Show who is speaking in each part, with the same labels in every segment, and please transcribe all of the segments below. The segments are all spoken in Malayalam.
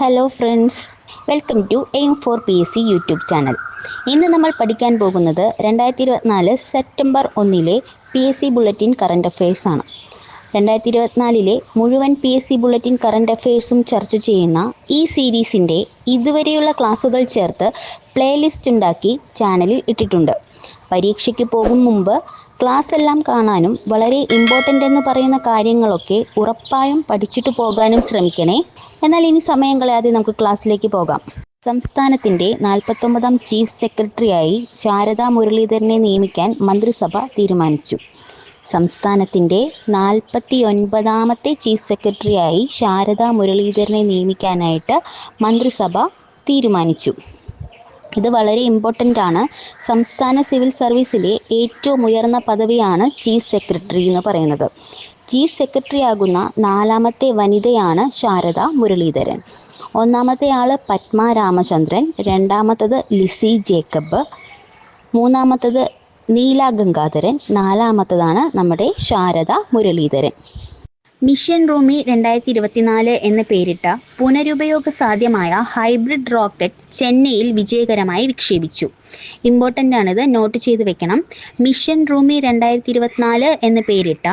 Speaker 1: hello friends welcome to aim for P S C YouTube channel ഇന്ന് നമ്മൾ പഠിക്കാൻ പോകുന്നത് രണ്ടായിരത്തി ഇരുപത്തിനാല് സെപ്റ്റംബർ ഒന്നിലെ P S C bulletin current affairs ആണ് രണ്ടായിരത്തി ഇരുപത്തിനാലിലെ മുഴുവൻ P S C bulletin current അഫയേഴ്സും ചർച്ച ചെയ്യുന്ന ഈ സീരീസിൻ്റെ ഇതുവരെയുള്ള ക്ലാസ്സുകൾ ചേർത്ത് പ്ലേലിസ്റ്റ് ഉണ്ടാക്കി ചാനലിൽ ഇട്ടിട്ടുണ്ട് പരീക്ഷയ്ക്ക് പോകും മുമ്പ് ക്ലാസ് എല്ലാം കാണാനും വളരെ ഇമ്പോർട്ടൻ്റ് എന്ന് പറയുന്ന കാര്യങ്ങളൊക്കെ ഉറപ്പായും പഠിച്ചിട്ട് പോകാനും ശ്രമിക്കണേ എന്നാൽ ഇനി സമയം കളയാതെ നമുക്ക് ക്ലാസ്സിലേക്ക് പോകാം സംസ്ഥാനത്തിന്റെ നാൽപ്പത്തൊമ്പതാം ചീഫ് സെക്രട്ടറിയായി ശാരദാ മുരളീധരനെ നിയമിക്കാൻ മന്ത്രിസഭ തീരുമാനിച്ചു സംസ്ഥാനത്തിന്റെ നാൽപ്പത്തി ഒൻപതാമത്തെ ചീഫ് സെക്രട്ടറിയായി ശാരദാ മുരളീധരനെ നിയമിക്കാനായിട്ട് മന്ത്രിസഭ തീരുമാനിച്ചു ഇത് വളരെ ഇമ്പോർട്ടൻ്റ് ആണ് സംസ്ഥാന സിവിൽ സർവീസിലെ ഏറ്റവും ഉയർന്ന പദവിയാണ് ചീഫ് സെക്രട്ടറി എന്ന് പറയുന്നത് ചീഫ് സെക്രട്ടറിയാകുന്ന നാലാമത്തെ വനിതയാണ് ശാരദ മുരളീധരൻ ഒന്നാമത്തെ ആൾ പത്മ രാമചന്ദ്രൻ രണ്ടാമത്തത് ലിസി ജേക്കബ് മൂന്നാമത്തത് നീല ഗംഗാധരൻ നാലാമത്തതാണ് നമ്മുടെ ശാരദ മുരളീധരൻ മിഷൻ റൂമി രണ്ടായിരത്തി ഇരുപത്തിനാല് എന്ന പേരിട്ട പുനരുപയോഗ സാധ്യമായ ഹൈബ്രിഡ് റോക്കറ്റ് ചെന്നൈയിൽ വിജയകരമായി വിക്ഷേപിച്ചു ഇമ്പോർട്ടൻ്റ് ആണിത് നോട്ട് ചെയ്ത് വെക്കണം മിഷൻ റൂമി രണ്ടായിരത്തി ഇരുപത്തിനാല് എന്ന് പേരിട്ട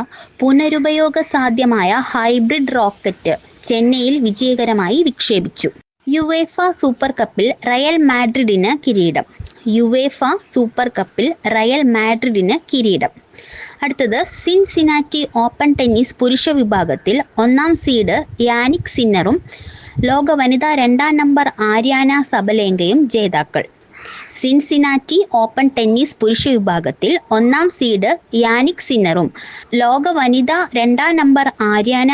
Speaker 1: പുനരുപയോഗ സാധ്യമായ ഹൈബ്രിഡ് റോക്കറ്റ് ചെന്നൈയിൽ വിജയകരമായി വിക്ഷേപിച്ചു യുവേഫ സൂപ്പർ കപ്പിൽ റയൽ മാഡ്രിഡിന് കിരീടം യുവേഫ സൂപ്പർ കപ്പിൽ റയൽ മാഡ്രിഡിന് കിരീടം അടുത്തത് സിൻസിനാറ്റി ഓപ്പൺ ടെന്നീസ് പുരുഷ വിഭാഗത്തിൽ ഒന്നാം സീഡ് യാനിക് സിന്നറും ലോക വനിതാ രണ്ടാം നമ്പർ ആര്യാന സബലേങ്കയും ജേതാക്കൾ സിൻസിനാറ്റി ഓപ്പൺ ടെന്നീസ് പുരുഷ വിഭാഗത്തിൽ ഒന്നാം സീഡ് യാനിക് സിന്നറും ലോക വനിതാ രണ്ടാം നമ്പർ ആര്യാന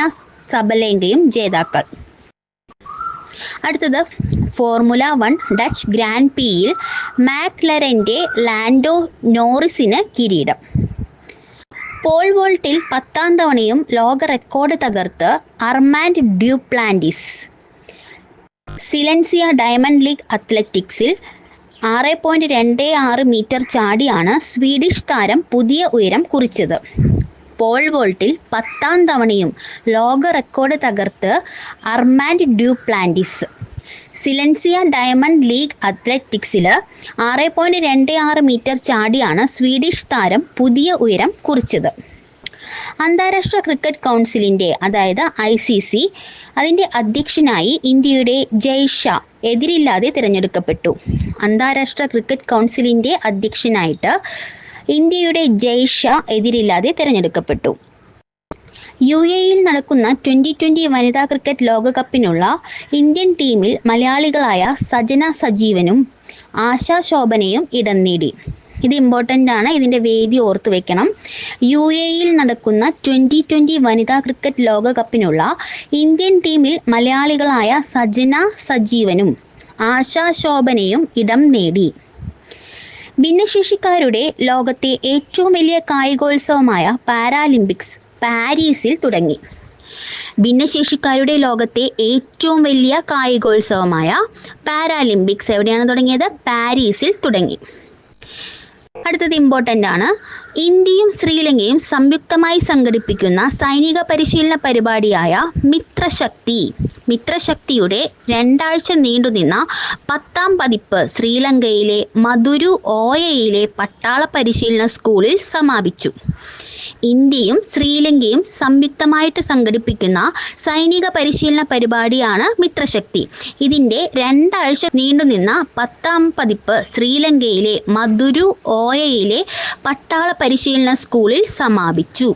Speaker 1: സബലേങ്കയും ജേതാക്കൾ അടുത്തത് ഫോർമുല വൺ ഡച്ച് ഗ്രാൻഡ് പിയിൽ മാക്ലറിൻ്റെ ലാൻഡോ നോറിസിന് കിരീടം പോൾ വോൾട്ടിൽ പത്താം തവണയും ലോക റെക്കോർഡ് തകർത്ത് Armand Duplantis Silesia Diamond League അത്ലറ്റിക്സിൽ ആറ് പോയിൻറ്റ് രണ്ട് ആറ് മീറ്റർ ചാടിയാണ് സ്വീഡിഷ് താരം പുതിയ ഉയരം കുറിച്ചത് പോൾ വോൾട്ടിൽ പത്താം തവണയും ലോക റെക്കോർഡ് തകർത്ത് Armand Duplantis Silesia Diamond League അത്ലറ്റിക്സിൽ ആറ് പോയിൻറ്റ് രണ്ട് ആറ് മീറ്റർ ചാടിയാണ് സ്വീഡിഷ് താരം പുതിയ ഉയരം കുറിച്ചത് അന്താരാഷ്ട്ര ക്രിക്കറ്റ് കൗൺസിലിൻ്റെ അതായത് ഐ സി സി അതിൻ്റെ അധ്യക്ഷനായി ഇന്ത്യയുടെ ജയ്ഷാ എതിരില്ലാതെ തിരഞ്ഞെടുക്കപ്പെട്ടു അന്താരാഷ്ട്ര ക്രിക്കറ്റ് കൗൺസിലിൻ്റെ അധ്യക്ഷനായിട്ട് ഇന്ത്യയുടെ ഷാ എതിരില്ലാതെ തിരഞ്ഞെടുക്കപ്പെട്ടു യു എയിൽ നടക്കുന്ന ട്വൻ്റി ട്വൻ്റി വനിതാ ക്രിക്കറ്റ് ലോകകപ്പിനുള്ള ഇന്ത്യൻ ടീമിൽ മലയാളികളായ സജന സജീവനും ആശാ ശോഭനയും ഇടം നേടി ഇത് ഇമ്പോർട്ടൻ്റ് ആണ് ഇതിൻ്റെ വേദി ഓർത്ത് വെക്കണം യു എയിൽ നടക്കുന്ന ട്വൻ്റി ട്വൻ്റി വനിതാ ക്രിക്കറ്റ് ലോകകപ്പിനുള്ള ഇന്ത്യൻ ടീമിൽ മലയാളികളായ സജന സജീവനും ആശാ ശോഭനയും ഇടം നേടി ഭിന്നശേഷിക്കാരുടെ ലോകത്തെ ഏറ്റവും വലിയ കായികോത്സവമായ പാരാലിമ്പിക്സ് പാരീസിൽ തുടങ്ങി ഭിന്നശേഷിക്കാരുടെ ലോകത്തെ ഏറ്റവും വലിയ കായികോത്സവമായ പാരാലിമ്പിക്സ് എവിടെയാണ് തുടങ്ങിയത് പാരീസിൽ തുടങ്ങി അടുത്തത് ഇമ്പോർട്ടൻ്റ് ആണ് ഇന്ത്യയും ശ്രീലങ്കയും സംയുക്തമായി സംഘടിപ്പിക്കുന്ന സൈനിക പരിശീലന പരിപാടിയായ മിത്രശക്തി മിത്രശക്തിയുടെ രണ്ടാഴ്ച നീണ്ടുനിന്ന പത്താം പതിപ്പ് ശ്രീലങ്കയിലെ മധുരു ഓയയിലെ പട്ടാള പരിശീലന സ്കൂളിൽ സമാപിച്ചു ഇന്ത്യയും ശ്രീലങ്കയും സംയുക്തമായിട്ട് സംഘടിപ്പിക്കുന്ന സൈനിക പരിശീലന പരിപാടിയാണ് മിത്രശക്തി ഇതിൻ്റെ രണ്ടാഴ്ച നീണ്ടുനിന്ന പത്താം പതിപ്പ് ശ്രീലങ്കയിലെ മധുരു ഓയയിലെ പട്ടാള പരിശീലന സ്കൂളിൽ സമാപിച്ചു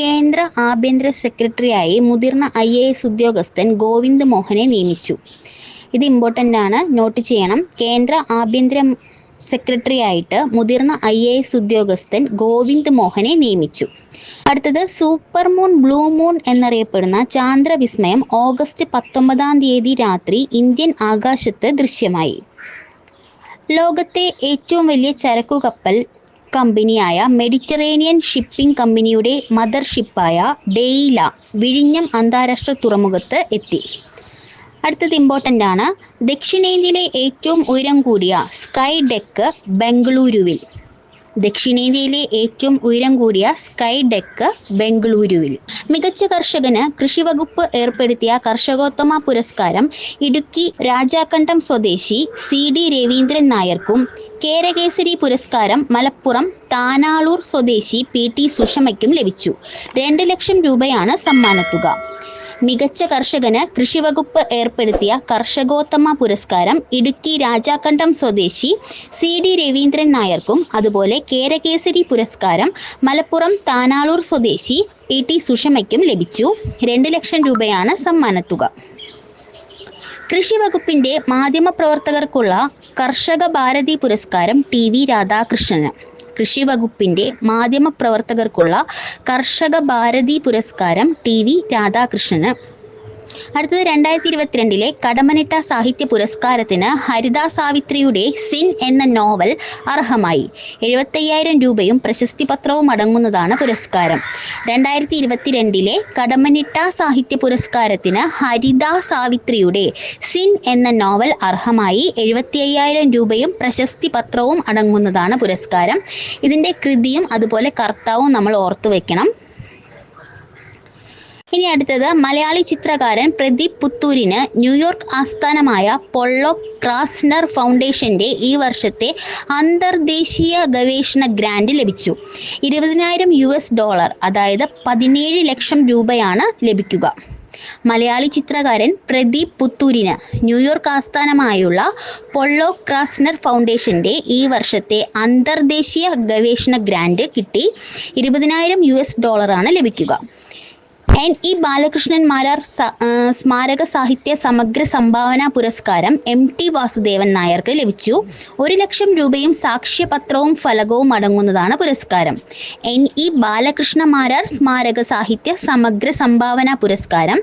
Speaker 1: കേന്ദ്ര ആഭ്യന്തര സെക്രട്ടറിയായി മുതിർന്ന ഐ എ എസ് ഉദ്യോഗസ്ഥൻ ഗോവിന്ദ് മോഹനെ നിയമിച്ചു ഇത് ഇമ്പോർട്ടൻ്റ് ആണ് നോട്ട് ചെയ്യണം കേന്ദ്ര ആഭ്യന്തര സെക്രട്ടറിയായിട്ട് മുതിർന്ന ഐ എ എസ് ഉദ്യോഗസ്ഥൻ ഗോവിന്ദ് മോഹനെ നിയമിച്ചു അടുത്തത് സൂപ്പർ മൂൺ ബ്ലൂ മൂൺ എന്നറിയപ്പെടുന്ന ചാന്ദ്രവിസ്മയം ഓഗസ്റ്റ് പത്തൊമ്പതാം തീയതി രാത്രി ഇന്ത്യൻ ആകാശത്ത് ദൃശ്യമായി ലോകത്തെ ഏറ്റവും വലിയ ചരക്കു കപ്പൽ കമ്പനിയായ മെഡിറ്ററേനിയൻ ഷിപ്പിംഗ് കമ്പനിയുടെ ഷിപ്പായ ഡെയ്ല വിഴിഞ്ഞം അന്താരാഷ്ട്ര തുറമുഖത്ത് എത്തി അടുത്തത് ഇമ്പോർട്ടൻ്റ് ആണ് ദക്ഷിണേന്ത്യയിലെ ഏറ്റവും ഉയരം കൂടിയ സ്കൈ ഡെക്ക് ബംഗളൂരുവിൽ ദക്ഷിണേന്ത്യയിലെ ഏറ്റവും ഉയരം കൂടിയ സ്കൈ ഡെക്ക് ബംഗളൂരുവിൽ മികച്ച കർഷകന് കൃഷിവകുപ്പ് ഏർപ്പെടുത്തിയ കർഷകോത്തമ പുരസ്കാരം ഇടുക്കി രാജാക്കണ്ടം സ്വദേശി സി ഡി രവീന്ദ്രൻ നായർക്കും കേരകേസരി പുരസ്കാരം മലപ്പുറം താനാളൂർ സ്വദേശി പി ടി സുഷമയ്ക്കും ലഭിച്ചു രണ്ട് ലക്ഷം രൂപയാണ് സമ്മാനത്തുക മികച്ച കർഷകന് കൃഷിവകുപ്പ് ഏർപ്പെടുത്തിയ കർഷകോത്തമ പുരസ്കാരം ഇടുക്കി രാജാക്കണ്ടം സ്വദേശി സി ഡി രവീന്ദ്രൻ നായർക്കും അതുപോലെ കേരകേസരി പുരസ്കാരം മലപ്പുറം താനാളൂർ സ്വദേശി പി ടി സുഷമയ്ക്കും ലഭിച്ചു രണ്ട് ലക്ഷം രൂപയാണ് സമ്മാനത്തുക കൃഷി വകുപ്പിന്റെ മാധ്യമ പ്രവർത്തകർക്കുള്ള കർഷക ഭാരതി പുരസ്കാരം ടി വി രാധാകൃഷ്ണന് കൃഷി വകുപ്പിന്റെ മാധ്യമ പ്രവർത്തകർക്കുള്ള കർഷക ഭാരതി പുരസ്കാരം ടി വി രാധാകൃഷ്ണന് അടുത്തത് രണ്ടായിരത്തി ഇരുപത്തിരണ്ടിലെ കടമനിട്ട സാഹിത്യ പുരസ്കാരത്തിന് ഹരിത സാവിത്രിയുടെ സിൻ എന്ന നോവൽ അർഹമായി എഴുപത്തയ്യായിരം രൂപയും പ്രശസ്തി പത്രവും അടങ്ങുന്നതാണ് പുരസ്കാരം രണ്ടായിരത്തി ഇരുപത്തിരണ്ടിലെ കടമനിട്ട സാഹിത്യ പുരസ്കാരത്തിന് ഹരിത സാവിത്രിയുടെ സിൻ എന്ന നോവൽ അർഹമായി എഴുപത്തിയ്യായിരം രൂപയും പ്രശസ്തി പത്രവും അടങ്ങുന്നതാണ് പുരസ്കാരം ഇതിൻ്റെ കൃതിയും അതുപോലെ കർത്താവും നമ്മൾ ഓർത്തു വെക്കണം ഇനി അടുത്തത് മലയാളി ചിത്രകാരൻ പ്രദീപ് പുത്തൂരിന് ന്യൂയോർക്ക് ആസ്ഥാനമായ പൊള്ളോ ക്രാസ്നർ ഫൗണ്ടേഷന്റെ ഈ വർഷത്തെ അന്തർദേശീയ ഗവേഷണ ഗ്രാൻഡ് ലഭിച്ചു ഇരുപതിനായിരം യു എസ് ഡോളർ അതായത് പതിനേഴ് ലക്ഷം രൂപയാണ് ലഭിക്കുക മലയാളി ചിത്രകാരൻ പ്രദീപ് പുത്തൂരിന് ന്യൂയോർക്ക് ആസ്ഥാനമായുള്ള പൊള്ളോ ക്രാസ്നർ ഫൗണ്ടേഷന്റെ ഈ വർഷത്തെ അന്തർദേശീയ ഗവേഷണ ഗ്രാൻഡ് കിട്ടി ഇരുപതിനായിരം യു എസ് ഡോളറാണ് ലഭിക്കുക എൻ ഇ ബാലകൃഷ്ണൻ മാരാർ സ്മാരക സാഹിത്യ സമഗ്ര സംഭാവന പുരസ്കാരം എം ടി വാസുദേവൻ നായർക്ക് ലഭിച്ചു ഒരു ലക്ഷം രൂപയും സാക്ഷ്യപത്രവും ഫലകവും അടങ്ങുന്നതാണ് പുരസ്കാരം എൻ ഇ ബാലകൃഷ്ണ മാരാർ സ്മാരക സാഹിത്യ സമഗ്ര സംഭാവന പുരസ്കാരം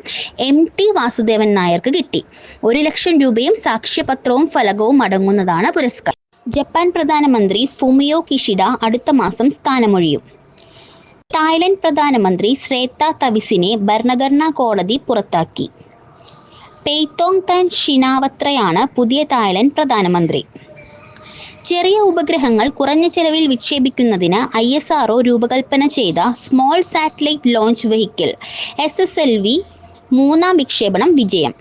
Speaker 1: എം ടി വാസുദേവൻ നായർക്ക് കിട്ടി ഒരു ലക്ഷം രൂപയും സാക്ഷ്യപത്രവും ഫലകവും അടങ്ങുന്നതാണ് പുരസ്കാരം ജപ്പാൻ പ്രധാനമന്ത്രി ഫുമിയോ കിഷിഡ അടുത്ത മാസം സ്ഥാനമൊഴിയും തായ്ലൻഡ് പ്രധാനമന്ത്രി ശ്രേത്ത തവിസിനെ ഭരണഘടനാ കോടതി പുറത്താക്കി പെയ്തോങ് താൻ ഷിനാവത്രയാണ് പുതിയ തായ്ലൻഡ് പ്രധാനമന്ത്രി ചെറിയ ഉപഗ്രഹങ്ങൾ കുറഞ്ഞ ചെലവിൽ വിക്ഷേപിക്കുന്നതിന് ഐ എസ് ആർഒ രൂപകൽപ്പന ചെയ്ത small satellite launch vehicle S S L V മൂന്നാം വിക്ഷേപണം വിജയം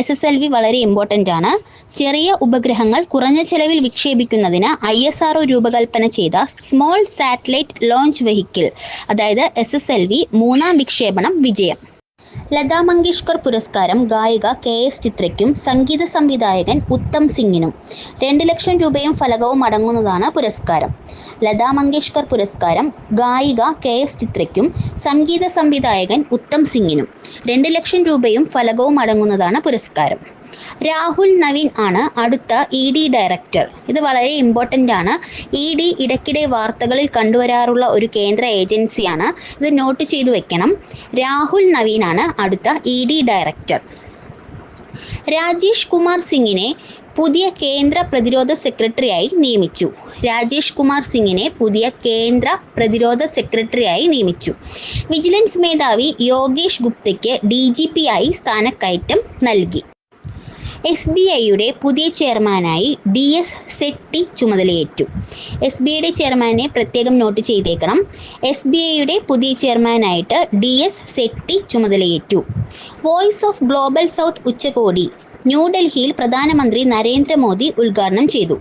Speaker 1: എസ് എസ് എൽ വി വളരെ ഇമ്പോർട്ടൻ്റ് ആണ് ചെറിയ ഉപഗ്രഹങ്ങൾ കുറഞ്ഞ ചെലവിൽ വിക്ഷേപിക്കുന്നതിന് ഐ എസ് ആർഒ രൂപകൽപ്പന ചെയ്ത സ്മോൾ സാറ്റലൈറ്റ് ലോഞ്ച് വെഹിക്കിൾ അതായത് എസ് എസ് എൽ വി മൂന്നാം വിക്ഷേപണം വിജയം ലതാ മങ്കേഷ്കർ പുരസ്കാരം ഗായിക കെ എസ് ചിത്രയ്ക്കും സംഗീത സംവിധായകൻ ഉത്തം സിംഗിനും രണ്ട് ലക്ഷം രൂപയും ഫലകവും അടങ്ങുന്നതാണ് പുരസ്കാരം ലതാ മങ്കേഷ്കർ പുരസ്കാരം ഗായിക കെ എസ് ചിത്രയ്ക്കും സംഗീത സംവിധായകൻ ഉത്തം സിംഗിനും രണ്ട് ലക്ഷം രൂപയും ഫലകവും അടങ്ങുന്നതാണ് പുരസ്കാരം രാഹുൽ നവീൻ ആണ് അടുത്ത ഇ ഡി ഡയറക്ടർ ഇത് വളരെ ഇമ്പോർട്ടൻ്റ് ആണ് ഇ e ഡി ഇടയ്ക്കിടെ വാർത്തകളിൽ കണ്ടുവരാറുള്ള ഒരു കേന്ദ്ര ഏജൻസിയാണ് ഇത് നോട്ട് ചെയ്തു വെക്കണം രാഹുൽ നവീനാണ് അടുത്ത E D director Rajesh Kumar സിംഗിനെ പുതിയ കേന്ദ്ര പ്രതിരോധ സെക്രട്ടറിയായി നിയമിച്ചു രാജേഷ് കുമാർ സിംഗിനെ പുതിയ കേന്ദ്ര പ്രതിരോധ സെക്രട്ടറിയായി നിയമിച്ചു വിജിലൻസ് മേധാവി യോഗേഷ് ഗുപ്തയ്ക്ക് ഡി ജി പി ആയി സ്ഥാനക്കയറ്റം നൽകി എസ് ബി ഐയുടെ പുതിയ ചെയർമാനായി ഡി എസ് സെട്ടി ചുമതലയേറ്റു എസ് ബി ഐയുടെ ചെയർമാനെ പ്രത്യേകം നോട്ട് ചെയ്തേക്കണം എസ് ബി ഐയുടെ പുതിയ ചെയർമാനായിട്ട് ഡി എസ് സെട്ടി ചുമതലയേറ്റു വോയിസ് ഓഫ് ഗ്ലോബൽ സൗത്ത് ഉച്ചകോടി ന്യൂഡൽഹിയിൽ പ്രധാനമന്ത്രി നരേന്ദ്രമോദി ഉദ്ഘാടനം ചെയ്തു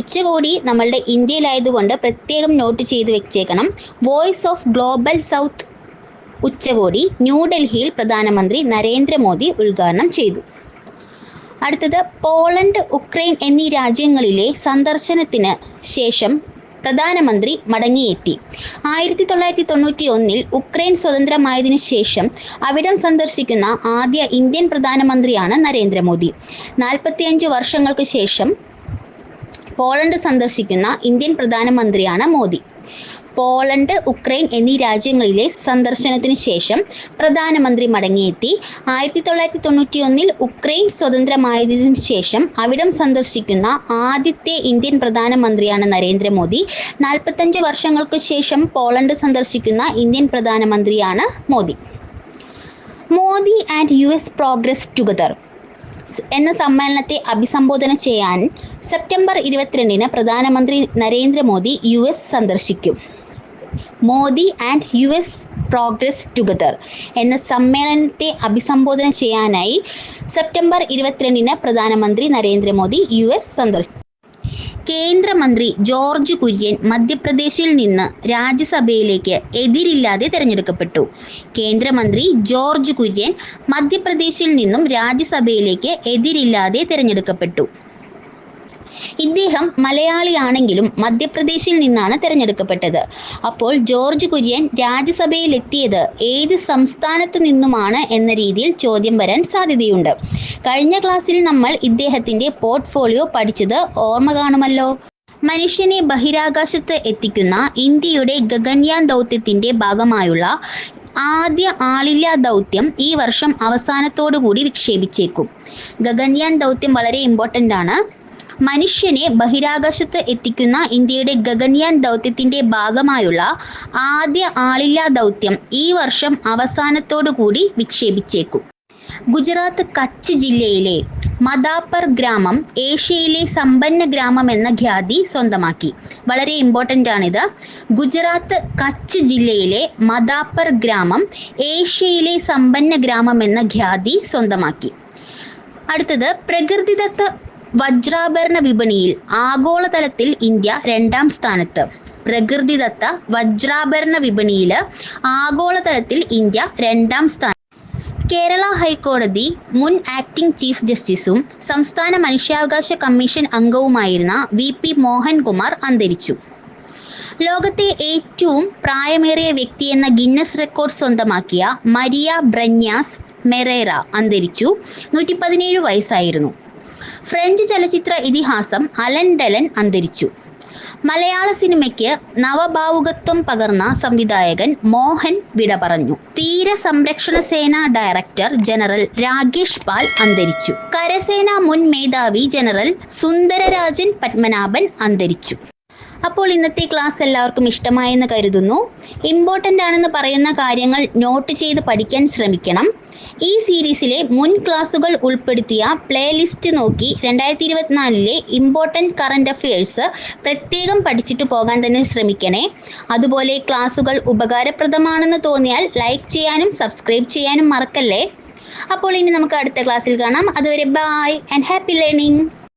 Speaker 1: ഉച്ചകോടി നമ്മളുടെ ഇന്ത്യയിലായതുകൊണ്ട് പ്രത്യേകം നോട്ട് ചെയ്ത് വെച്ചേക്കണം വോയിസ് ഓഫ് ഗ്ലോബൽ സൗത്ത് ഉച്ചകോടി ന്യൂഡൽഹിയിൽ പ്രധാനമന്ത്രി നരേന്ദ്രമോദി ഉദ്ഘാടനം ചെയ്തു അടുത്തത് പോളണ്ട് ഉക്രൈൻ എന്നീ രാജ്യങ്ങളിലെ സന്ദർശനത്തിന് ശേഷം പ്രധാനമന്ത്രി മടങ്ങിയെത്തി ആയിരത്തി തൊള്ളായിരത്തി തൊണ്ണൂറ്റി ഒന്നിൽ ഉക്രൈൻ സ്വതന്ത്രമായതിനു ശേഷം അവിടം സന്ദർശിക്കുന്ന ആദ്യ ഇന്ത്യൻ പ്രധാനമന്ത്രിയാണ് നരേന്ദ്രമോദി നാൽപ്പത്തിയഞ്ച് വർഷങ്ങൾക്ക് ശേഷം പോളണ്ട് സന്ദർശിക്കുന്ന ഇന്ത്യൻ പ്രധാനമന്ത്രിയാണ് മോദി പോളണ്ട് ഉക്രൈൻ എന്നീ രാജ്യങ്ങളിലെ സന്ദർശനത്തിന് ശേഷം പ്രധാനമന്ത്രി മടങ്ങിയെത്തി ആയിരത്തി തൊള്ളായിരത്തി ഒന്നിൽ ഉക്രൈൻ സ്വതന്ത്രമായതിനു ശേഷം അവിടം സന്ദർശിക്കുന്ന ആദ്യത്തെ ഇന്ത്യൻ പ്രധാനമന്ത്രിയാണ് നരേന്ദ്രമോദി നാൽപ്പത്തഞ്ച് വർഷങ്ങൾക്ക് ശേഷം പോളണ്ട് സന്ദർശിക്കുന്ന ഇന്ത്യൻ പ്രധാനമന്ത്രിയാണ് Modi Modi and U S progress together എന്ന സമ്മേളനത്തെ അഭിസംബോധന ചെയ്യാൻ സെപ്റ്റംബർ ഇരുപത്തിരണ്ടിന് പ്രധാനമന്ത്രി നരേന്ദ്രമോദി യു എസ് സന്ദർശിക്കും Modi and U S progress together എന്ന സമ്മേളനത്തെ അഭിസംബോധന ചെയ്യാനായി സെപ്റ്റംബർ ഇരുപത്തിരണ്ടിന് പ്രധാനമന്ത്രി നരേന്ദ്രമോദി യു എസ് സന്ദർശിച്ചു കേന്ദ്രമന്ത്രി ജോർജ് കുര്യൻ മധ്യപ്രദേശിൽ നിന്ന് രാജ്യസഭയിലേക്ക് എതിരില്ലാതെ തെരഞ്ഞെടുക്കപ്പെട്ടു കേന്ദ്രമന്ത്രി ജോർജ് കുര്യൻ മധ്യപ്രദേശിൽ നിന്നും രാജ്യസഭയിലേക്ക് എതിരില്ലാതെ തെരഞ്ഞെടുക്കപ്പെട്ടു ഇദ്ദേഹം മലയാളിയാണെങ്കിലും മധ്യപ്രദേശിൽ നിന്നാണ് തിരഞ്ഞെടുക്കപ്പെട്ടത് അപ്പോൾ ജോർജ് കുര്യൻ രാജ്യസഭയിലെത്തിയത് ഏത് സംസ്ഥാനത്തു നിന്നുമാണ് എന്ന രീതിയിൽ ചോദ്യം വരാൻ സാധ്യതയുണ്ട് കഴിഞ്ഞ ക്ലാസ്സിൽ നമ്മൾ ഇദ്ദേഹത്തിന്റെ പോർട്ട്ഫോളിയോ പഠിച്ചത് ഓർമ്മ കാണുമല്ലോ മനുഷ്യനെ ബഹിരാകാശത്ത് എത്തിക്കുന്ന ഇന്ത്യയുടെ ഗഗൻയാൻ ദൗത്യത്തിന്റെ ഭാഗമായുള്ള ആദ്യ ആളില്ലാ ദൗത്യം ഈ വർഷം അവസാനത്തോടു കൂടി വിക്ഷേപിച്ചേക്കും ഗഗൻയാൻ ദൗത്യം വളരെ ഇമ്പോർട്ടൻ്റ് ആണ് മനുഷ്യനെ ബഹിരാകാശത്ത് എത്തിക്കുന്ന ഇന്ത്യയുടെ ഗഗൻയാൻ ദൗത്യത്തിന്റെ ഭാഗമായുള്ള ആദ്യ ആളില്ലാ ദൗത്യം ഈ വർഷം അവസാനത്തോടുകൂടി വിക്ഷേപിച്ചേക്കും ഗുജറാത്ത് കച്ച് ജില്ലയിലെ മദാപ്പർ ഗ്രാമം ഏഷ്യയിലെ സമ്പന്ന ഗ്രാമം എന്ന ഖ്യാതി സ്വന്തമാക്കി വളരെ ഇമ്പോർട്ടൻ്റ് ആണിത് ഗുജറാത്ത് കച്ച് ജില്ലയിലെ മദാപ്പർ ഗ്രാമം ഏഷ്യയിലെ സമ്പന്ന ഗ്രാമം എന്ന ഖ്യാതി സ്വന്തമാക്കി അടുത്തത് പ്രകൃതിദത്ത വജ്രാഭരണ വിപണിയിൽ ആഗോളതലത്തിൽ ഇന്ത്യ രണ്ടാം സ്ഥാനത്ത് പ്രകൃതിദത്ത വജ്രാഭരണ വിപണിയിൽ ആഗോളതലത്തിൽ ഇന്ത്യ രണ്ടാം സ്ഥാനം കേരള ഹൈക്കോടതി മുൻ ആക്ടിംഗ് ചീഫ് ജസ്റ്റിസും സംസ്ഥാന മനുഷ്യാവകാശ കമ്മീഷൻ അംഗവുമായിരുന്ന വി പി മോഹൻകുമാർ അന്തരിച്ചു ലോകത്തെ ഏറ്റവും പ്രായമേറിയ വ്യക്തി എന്ന ഗിന്നസ് റെക്കോർഡ് സ്വന്തമാക്കിയ മരിയ ബ്രന്യാസ് മെറേറ അന്തരിച്ചു നൂറ്റി പതിനേഴ് വയസ്സായിരുന്നു ഫ്രഞ്ച് ചലച്ചിത്ര ഇതിഹാസം അലൻ ഡെലൻ അന്തരിച്ചു മലയാള സിനിമയ്ക്ക് നവഭാവുകത്വം പകർന്ന സംവിധായകൻ മോഹൻ വിട പറഞ്ഞു തീര സംരക്ഷണ സേന ഡയറക്ടർ ജനറൽ രാകേഷ് പാൽ അന്തരിച്ചു കരസേന മുൻ മേധാവി ജനറൽ സുന്ദരരാജൻ പത്മനാഭൻ അന്തരിച്ചു അപ്പോൾ ഇന്നത്തെ ക്ലാസ് എല്ലാവർക്കും ഇഷ്ടമായെന്ന് കരുതുന്നു ഇമ്പോർട്ടൻ്റ് ആണെന്ന് പറയുന്ന കാര്യങ്ങൾ നോട്ട് ചെയ്ത് പഠിക്കാൻ ശ്രമിക്കണം ഈ സീരീസിലെ മുൻ ക്ലാസുകൾ ഉൾപ്പെടുത്തിയ പ്ലേലിസ്റ്റ് നോക്കി രണ്ടായിരത്തി ഇരുപത്തിനാലിലെ ഇമ്പോർട്ടൻറ്റ് കറണ്ട് അഫയേഴ്സ് പ്രത്യേകം പഠിച്ചിട്ട് പോകാൻ തന്നെ ശ്രമിക്കണേ അതുപോലെ ക്ലാസുകൾ ഉപകാരപ്രദമാണെന്ന് തോന്നിയാൽ ലൈക്ക് ചെയ്യാനും സബ്സ്ക്രൈബ് ചെയ്യാനും മറക്കല്ലേ അപ്പോൾ ഇനി നമുക്ക് അടുത്ത ക്ലാസ്സിൽ കാണാം അതുവരെ ബായ് ആൻഡ് ഹാപ്പി ലേണിംഗ്